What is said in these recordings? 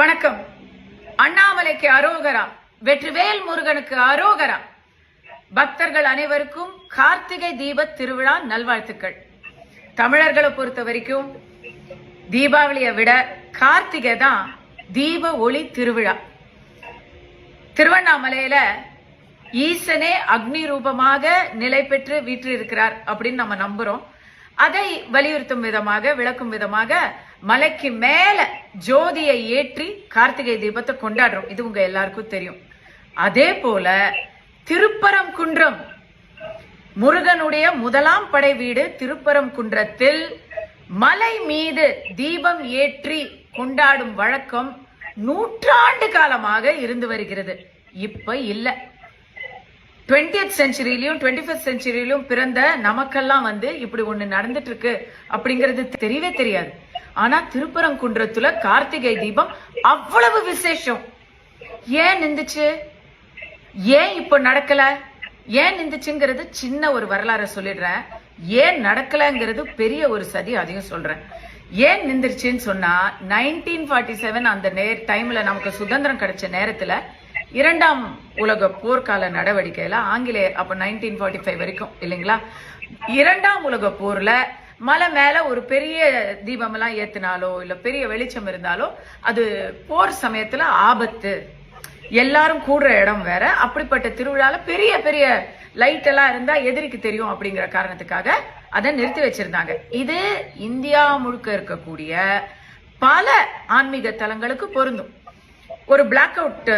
வணக்கம். அண்ணாமலைக்கு அரோகரா. வெற்றிவேல் முருகனுக்கு அரோகரா. பக்தர்கள் அனைவருக்கும் கார்த்திகை தீப திருவிழா நல்வாழ்த்துக்கள். தமிழர்களை பொறுத்த வரைக்கும் தீபாவளியை விட கார்த்திகை தான் தீப ஒளி திருவிழா. திருவண்ணாமலையில ஈசனே அக்னி ரூபமாக நிலை பெற்று வீற்றிருக்கிறார் அப்படின்னு நம்ம நம்புறோம். அதை வலியுறுத்தும் விதமாக விளக்கும் விதமாக மலைக்கு மேல ஜோதியை ஏற்றி கார்த்திகை தீபத்தை கொண்டாடுறோம். இது உங்க எல்லாருக்கும் தெரியும். அதே போல திருப்பரங்குன்றம் முருகனுடைய முதலாம் படை வீடு திருப்பரங்குன்றத்தில் மலை மீது தீபம் ஏற்றி கொண்டாடும் வழக்கம் நூற்றாண்டு காலமாக இருந்து வருகிறது. இப்ப இல்ல. டுவெண்டியத் செஞ்சுரியிலையும் டுவெண்ட்டி ஃபஸ்ட் செஞ்சுரியிலும் பிறந்த நமக்கெல்லாம் வந்து இப்படி ஒண்ணு நடந்துட்டு இருக்கு அப்படிங்கிறது தெரியவே தெரியாது. ஆனா திருப்பரங்குன்றத்துல கார்த்திகை தீபம் அவ்வளவு விசேஷம். ஏன் நின்றுச்சு? ஏன் இப்ப நடக்கல? ஏன் நின்றுச்சுங்கிறது சின்ன ஒரு வரலாறை சொல்லிடுறேன். ஏன் நடக்கலங்கிறது பெரிய ஒரு சதி அதையும் சொல்றேன். ஏன் நின்றுச்சுன்னு சொன்னா நைன்டீன் ஃபார்ட்டி செவன் அந்த நேர் டைம்ல நமக்கு சுதந்திரம் கிடைச்ச நேரத்துல இரண்டாம் உலக போர்க்கால நடவடிக்கையில ஆங்கிலேயர் அப்ப நைன்டீன் ஃபார்ட்டி ஃபைவ் வரைக்கும் இல்லைங்களா? இரண்டாம் உலக போர்ல மலை மேலே ஒரு பெரிய தீபமெல்லாம் ஏத்தினாலோ இல்ல பெரிய வெளிச்சம் இருந்தாலோ அது போர் சமயத்துல ஆபத்து. எல்லாரும் கூடுற இடம் வேற. அப்படிப்பட்ட திருவிழால பெரிய பெரிய லைட் எல்லாம் இருந்தா எதிரிக்கு தெரியும் அப்படிங்கிற காரணத்துக்காக அதை நிறுத்தி வச்சிருந்தாங்க. இது இந்தியா முழுக்க இருக்கக்கூடிய பல ஆன்மீக தலங்களுக்கு பொருந்தும். ஒரு பிளாக் அவுட்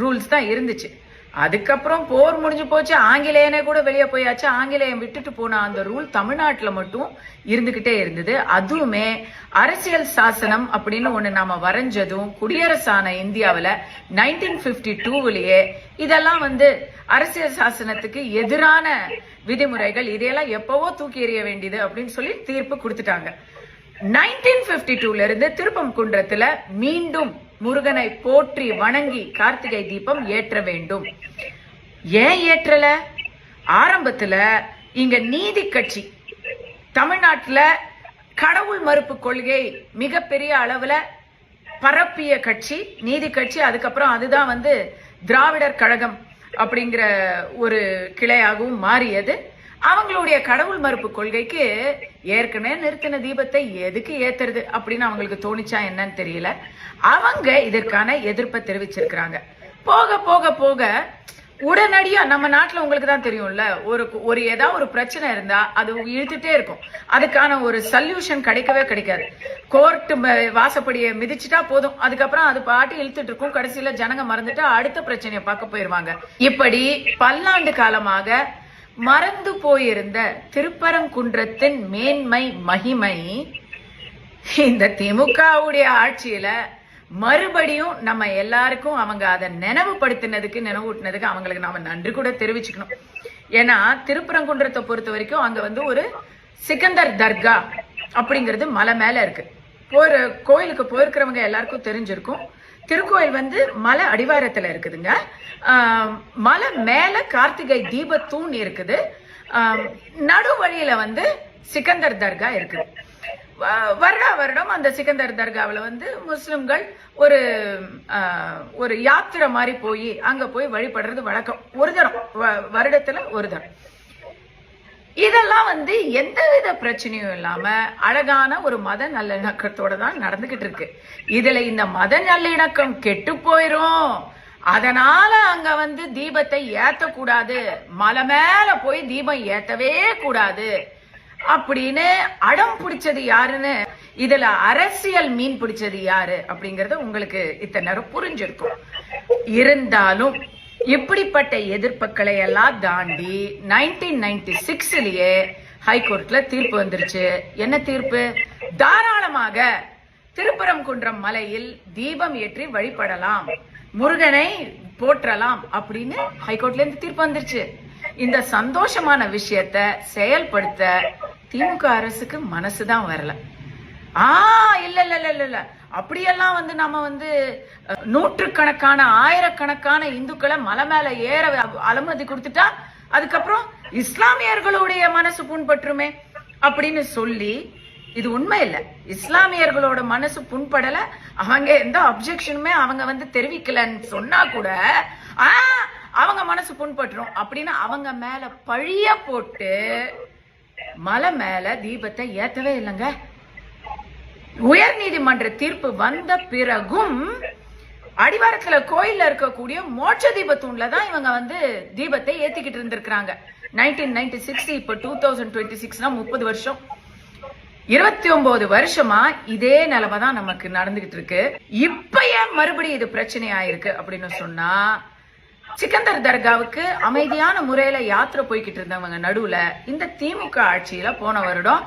ரூல்ஸ் தான் இருந்துச்சு. அதுக்கப்புறம் போர் முடிஞ்சு போச்சு. ஆங்கிலேயனே கூட வெளியே போயாச்சு. ஆங்கிலேயம் விட்டுட்டு போன அந்த ரூல் தமிழ்நாட்டில் மட்டும் இருந்துகிட்டே இருந்தது. அதுவுமே அரசியல் சாசனம் அப்படின்னு ஒண்ணு நாம வரைஞ்சதும் குடியரசான இந்தியாவில் நைன்டீன் பிப்டி டூவிலேயே இதெல்லாம் வந்து அரசியல் சாசனத்துக்கு எதிரான விதிமுறைகள். இதையெல்லாம் எப்பவோ தூக்கி எறிய வேண்டியது அப்படின்னு சொல்லி தீர்ப்பு கொடுத்துட்டாங்க. நைன்டீன் பிப்டி டூல இருந்து திருப்பம் குன்றத்துல மீண்டும் முருகனை போற்றி வணங்கி கார்த்திகை தீபம் ஏற்ற வேண்டும். ஏன் ஏற்றல? ஆரம்பத்துல இங்க நீதி கட்சி தமிழ்நாட்டுல கடவுள் மறுப்பு கொள்கை மிகப்பெரிய அளவுல பரப்பிய கட்சி நீதி கட்சி அதுக்கப்புறம் அதுதான் வந்து திராவிடர் கழகம் அப்படிங்கிற ஒரு கிளையாகவும் மாறியது. அவங்களுடைய கடவுள் மறுப்பு கொள்கைக்கு ஏற்கனவே நிறுத்தின தீபத்தை எதுக்கு ஏத்துறது அப்படின்னு அவங்களுக்கு தோணிச்சா என்னன்னு தெரியல. அவங்க இதற்கான எதிர்ப்பை தெரிவிச்சிருக்கிறாங்க. போக போக போக உடனடியா நம்ம நாட்டுல உங்களுக்கு தான் தெரியும்ல ஒரு ஒரு ஏதாவது ஒரு பிரச்சனை இருந்தா அது இழுத்துட்டே இருக்கும். அதுக்கான ஒரு சல்யூஷன் கிடைக்கவே கிடைக்காது. கோர்ட்டு வாசப்படியை மிதிச்சுட்டா போதும். அதுக்கப்புறம் அது பாட்டு இழுத்துட்டு இருக்கும். கடைசியில ஜனங்க மறந்துட்டு அடுத்த பிரச்சனையை பார்க்க போயிருவாங்க. இப்படி பல்லாண்டு காலமாக மறந்து போயிருந்த திருப்பரங்குன்றத்தின் மேன்மை மகிமை இந்த திமுகவுடைய ஆட்சியில மறுபடியும் நம்ம எல்லாருக்கும் அவங்க அதை நினைவுபடுத்தினதுக்கு நினைவூட்டினதுக்கு அவங்களுக்கு நாம நன்றி கூட தெரிவிச்சுக்கணும். ஏன்னா திருப்பரங்குன்றத்தை பொறுத்த வரைக்கும் அங்க வந்து ஒரு சிக்கந்தர் தர்கா அப்படிங்கிறது மலை மேல இருக்கு. போற கோயிலுக்கு போயிருக்கிறவங்க எல்லாருக்கும் தெரிஞ்சிருக்கும். திருக்கோயில் வந்து மலை அடிவாரத்துல இருக்குதுங்க. ஆஹ் மலை மேலே கார்த்திகை தீபத்தூண் இருக்குது. நடு வழியில வந்து சிக்கந்தர் தர்கா இருக்குது வருடா வருடம் அந்த சிக்கந்தர் தர்காவில் வந்து முஸ்லிம்கள் ஒரு ஆஹ், ஒரு யாத்திரை மாதிரி போய் அங்க போய் வழிபடுறது வழக்கம். ஒரு தரம். வ- வருடத்துல ஒரு தரம். இதெல்லாம் வந்து எந்தவித பிரச்சனையும் இல்லாம அழகான ஒரு மத நல்லிணக்கத்தோட தான் நடந்துகிட்டு இருக்கு. இதுல இந்த மத நல்லிணக்கம் கெட்டு போயிரும். அதனால அங்க வந்து தீபத்தை ஏத்தக்கூடாது மலை மேல போய் தீபம் ஏத்தவே கூடாது. அப்படின்னு அடம் பிடிச்சது யாருன்னு? இதுல அரசியல் மீன் பிடிச்சது யாரு? அப்படிங்கறது உங்களுக்கு இத்தனை நேரம் புரிஞ்சிருக்கும். இருந்தாலும் இப்படிப்பட்ட எதிர்ப்புகளை எல்லாம் தாண்டி நைன்டீன் நைன்டி சிக்ஸ்லயே ஹைகோர்ட்ல தீர்ப்பு வந்துருச்சு. என்ன தீர்ப்பு? தாராளமாக திருப்பரங்குன்றம் மலையில் தீபம் ஏற்றி வழிபடலாம். முருகனை போற்றலாம் அப்படின்னு ஹைகோர்ட்ல இருந்து தீர்ப்பு வந்துருச்சு. இந்த சந்தோஷமான விஷயத்த செயல்படுத்த திமுக அரசுக்கு மனசுதான் வரல. ஆ இல்ல இல்ல இல்ல இல்ல இல்ல. அப்படியெல்லாம் வந்து நாம வந்து நூற்றுக்கணக்கான ஆயிரக்கணக்கான இந்துக்களை மலை மேல ஏற அனுமதி கொடுத்துட்டா அதுக்கப்புறம் இஸ்லாமியர்களுடைய மனசு புண்பற்றுமே அப்படின்னு சொல்லி இது உண்மை இல்ல. இஸ்லாமியர்களோட மனசு புண்படல. அவங்க எந்த அப்ஜெக்ஷனுமே அவங்க வந்து தெரிவிக்கலன்னு சொன்னா கூட ஆ, அவங்க மனசு புண்பட்டுரும். அப்படின்னு அவங்க மேல பழிய போட்டு மலை மேல தீபத்தை ஏத்தவே இல்லைங்க. உயர் நீதிமன்ற தீர்ப்பு வந்த பிறகும் அடிவாரத்துல கோயில்ல இருக்கக்கூடிய மோட்ச தீப தூண்ல தான் இவங்க வந்து தீபத்தை ஏத்திக்கிட்டு இருந்திருக்கிறாங்க. நைன்டீன் நைன்டி சிக்ஸ் இப்போ டூ தௌசண்ட் டுவெண்ட்டி சிக்ஸ்னா முப்பது வருஷம். இருபத்தி ஒன்பது வருஷமா இதே நிலைமை தான் நமக்கு நடந்துகிட்டு இருக்கு. இப்ப ஏன் மறுபடியும் இது பிரச்சனை ஆயிருக்கு அப்படின்னு சொன்னா சிக்கந்தர் தர்காவுக்கு அமைதியான முறையில யாத்திரை போய்கிட்டு இருந்தவங்க நடுவுல இந்த திமுக ஆட்சியில போன வருடம்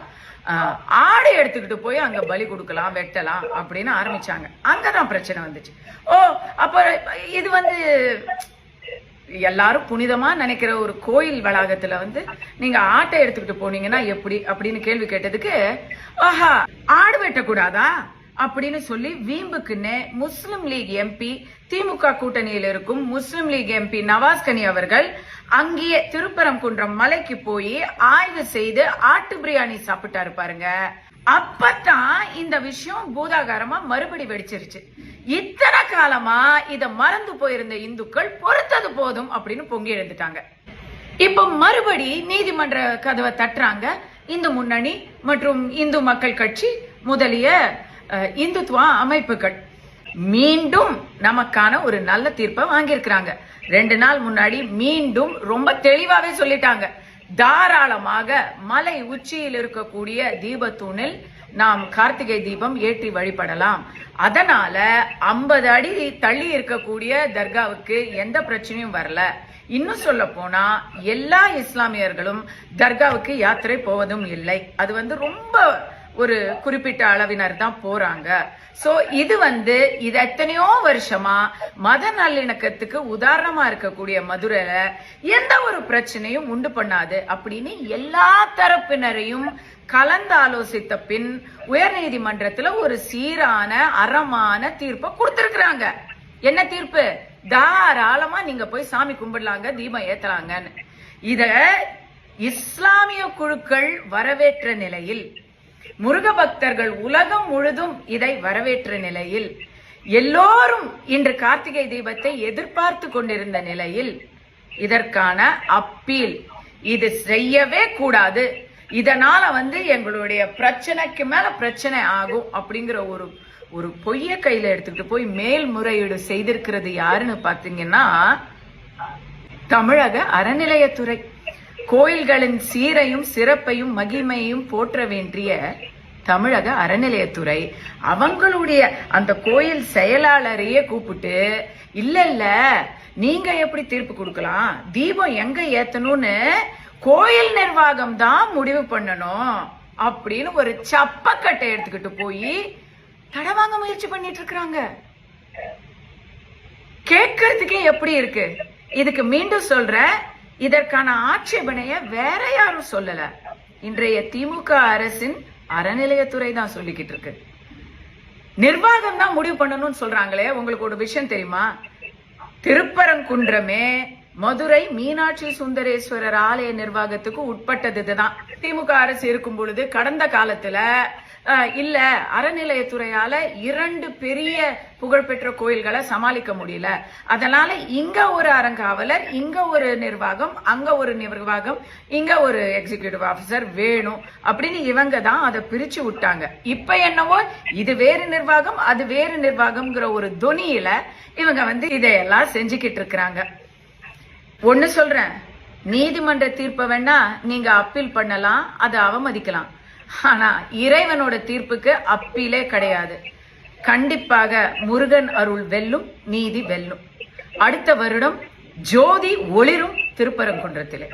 ஆடை எடுத்துக்கிட்டு போய் அங்க பலி கொடுக்கலாம் வெட்டலாம் அப்படின்னு ஆரம்பிச்சாங்க. அங்கதான் பிரச்சனை வந்துச்சு. ஓ அப்ப இது வந்து எல்லாரும் புனிதமா நினைக்கிற ஒரு கோயில் வளாகத்துல வந்து நீங்க ஆட்டை எடுத்துக்கிட்டு போனீங்கன்னா எப்படி அப்படின்னு கேள்வி கேட்டதுக்கு ஆஹா ஆடு வெட்டக்கூடாதா? அப்படின்னு சொல்லி வீம்புக்குன்னு முஸ்லிம் லீக் எம்பி திமுக கூட்டணியில் இருக்கும் முஸ்லிம் லீக் எம்பி நவாஸ் கனி அவர்கள் அங்கேயே திருப்பரங்குன்றம் மலைக்கு போய் ஆய்வு செய்து ஆட்டு பிரியாணி சாப்பிட்டாரு பாருங்க. அப்பதான் இந்த விஷயம் பூதாகாரமா மறுபடி வெடிச்சிருச்சு. இத்தனை காலமா இத மறந்து போயிருந்த இந்துக்கள் பொறுத்தது போதும் அப்படின்னு பொங்கி எழுந்துட்டாங்க. இப்ப மறுபடி நீதிமன்ற கதவை தட்டுறாங்க. இந்து முன்னணி மற்றும் இந்து மக்கள் கட்சி முதலிய இந்துத்துவ அமைப்புகள் மீண்டும் நமக்கான ஒரு நல்ல தீர்ப்பை வாங்கியிருக்கிறாங்க. ரெண்டு நாள் முன்னாடி மீண்டும் ரொம்ப தெளிவாவே சொல்லிட்டாங்க. தாராளமாக மலை உச்சியில் இருக்கக்கூடிய தீபத்தூணில் நாம் கார்த்திகை தீபம் ஏற்றி வழிபடலாம். அதனால ஐம்பது அடி தள்ளி இருக்கக்கூடிய தர்காவுக்கு எந்த பிரச்சனையும் வரல. இன்னும் சொல்ல போனா எல்லா இஸ்லாமியர்களும் தர்காவுக்கு யாத்திரை போவதும் இல்லை. அது வந்து ரொம்ப ஒரு குறிப்பிட்ட அளவினர் தான் போறாங்க. சோ இது வந்து இது எத்தனையோ வருஷமா மத நல்லிணக்கத்துக்கு உதாரணமா இருக்கக்கூடிய மதுரையில எந்த ஒரு பிரச்சனையும் உண்டு பண்ணாது அப்படின்னு எல்லா தரப்பினரையும் கலந்து ஆலோசித்த பின் உயர்நீதிமன்றத்துல ஒரு சீரான அறமான தீர்ப்பை கொடுத்திருக்கிறாங்க. என்ன தீர்ப்பு? தாராளமா நீங்க போய் சாமி கும்பிடலாங்க தீபம் ஏத்தலாங்கன்னு. இத இஸ்லாமிய குழுக்கள் வரவேற்ற நிலையில் முருக பக்தர்கள் உலகம் முழுதும் இதை வரவேற்ற நிலையில் எல்லோரும் இன்று கார்த்திகை தீபத்தை எதிர்பார்த்து கொண்டிருந்த நிலையில் இதற்கான அப்பீல் இது செய்யவே கூடாது. இதனால வந்து எங்களுடைய பிரச்சனைக்கு மேல பிரச்சனை ஆகும் அப்படிங்கிற ஒரு ஒரு பொய்ய கையில எடுத்துக்கிட்டு போய் மேல்முறையீடு செய்திருக்கிறது யாருன்னு பாத்தீங்கன்னா தமிழக அறநிலையத்துறை. கோயில்களின் சீரையும் சிறப்பையும் மகிமையும் போற்ற வேண்டிய தமிழக அறநிலையத்துறை அவங்களுடைய அந்த கோயில் செயலாளரையே கூப்பிட்டு இல்ல இல்ல நீங்க எப்படி தீர்ப்பு கொடுக்கலாம்? தீபம் எங்க ஏத்தணும்னு கோயில் நிர்வாகம் தான் முடிவு பண்ணணும். அப்படின்னு ஒரு சப்பக்கட்டை எடுத்துக்கிட்டு போய் தடை வாங்க முயற்சி பண்ணிட்டு இருக்கிறாங்க. கேட்கறதுக்கே எப்படி இருக்கு? இதுக்கு மீண்டும் சொல்றேன். இதற்கான ஆட்சேபனைய வேற யாரும் சொல்லல. இன்றைய திமுக அரசின் அறநிலையத்துறை தான் சொல்லிக்கிட்டு இருக்கு. நிர்வாகம் தான் முடிவு பண்ணணும்னு சொல்றாங்களே உங்களுக்கு ஒரு விஷயம் தெரியுமா? திருப்பரங்குன்றமே மதுரை மீனாட்சி சுந்தரேஸ்வரர் ஆலய நிர்வாகத்துக்கு உட்பட்டது இதுதான். திமுக அரசு இருக்கும் பொழுது கடந்த காலத்துல இல்ல அறநிலையத்துறையால இரண்டு பெரிய புகழ்பெற்ற கோயில்களை சமாளிக்க முடியல. அதனால இங்க ஒரு அறங்காவலர் இங்க ஒரு நிர்வாகம் அங்க ஒரு நிர்வாகம் இங்க ஒரு எக்ஸிகியூட்டிவ் ஆபிசர் வேணும் அப்படின்னு இவங்க தான் அதை பிரிச்சு விட்டாங்க. இப்ப என்னவோ இது வேறு நிர்வாகம் அது வேறு நிர்வாகம்ங்கிற ஒரு துணியில இவங்க வந்து இதையெல்லாம் செஞ்சுக்கிட்டு இருக்கிறாங்க. ஒன்னு சொல்றேன் நீதிமன்ற தீர்ப்பை வேணா நீங்க அப்பீல் பண்ணலாம் அதை அவமதிக்கலாம். ஆனா இறைவனோட தீர்ப்புக்கு அப்பீலே கிடையாது. கண்டிப்பாக முருகன் அருள் வெல்லும் நீதி வெல்லும். அடுத்த வருடம் ஜோதி ஒளிரும் திருப்பரங்குன்றத்திலே.